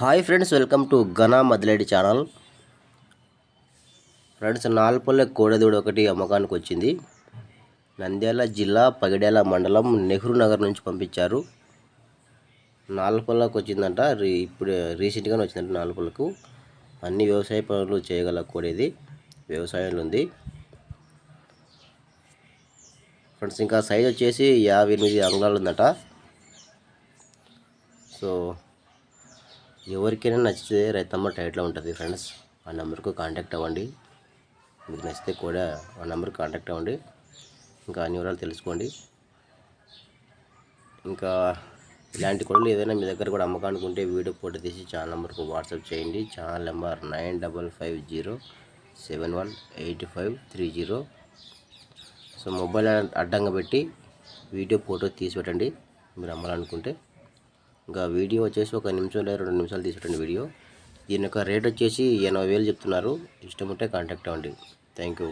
Hi friends welcome to ఘనా మదిలేడి channel. Friends నాలుపల్లె కోడెదూడు ఒకటి అమ్మకానికి వచ్చింది. నంద్యాల జిల్లా పగిడేల మండలం నెహ్రూ నగర్ నుంచి పంపించారు. నాలుపల్లకు వచ్చిందంట రీ ఇప్పుడు రీసెంట్గానే వచ్చిందంట నాలుపల్లకు. అన్ని వ్యవసాయ పనులు చేయగల కోడేది వ్యవసాయంలో ఉంది. ఫ్రెండ్స్ ఇంకా సైజ్ వచ్చేసి యాభై ఎనిమిది అంగుళాలు ఉందట. సో ఎవరికైనా నచ్చితే రైతమ్మ టైట్లో ఉంటుంది ఫ్రెండ్స్. ఆ నెంబర్కు కాంటాక్ట్ అవ్వండి. మీకు నచ్చితే కూడా ఆ నెంబర్కి కాంటాక్ట్ అవ్వండి. ఇంకా అన్ని వివరాలు తెలుసుకోండి. ఇంకా ఇలాంటి కొడలు ఏదైనా మీ దగ్గర కూడా అమ్మకానికి ఉంటే వీడియో ఫోటో తీసి ఛానల్ నెంబర్కు వాట్సాప్ చేయండి. Channel number nine double five zero seven one eight five three zero. So mobile అడ్డంగా పెట్టి వీడియో ఫోటో తీసి పెట్టండి. మీరు అమ్మాలనుకుంటే ఇంకా వీడియో వచ్చేసి ఒక నిమిషం లేదా రెండు నిమిషాలు తీసుకుంటండి వీడియో. దీని యొక్క రేట్ వచ్చేసి ఎనభై వేలు చెప్తున్నారు. ఇష్టం ఉంటే కాంటాక్ట్ అవ్వండి. Thank you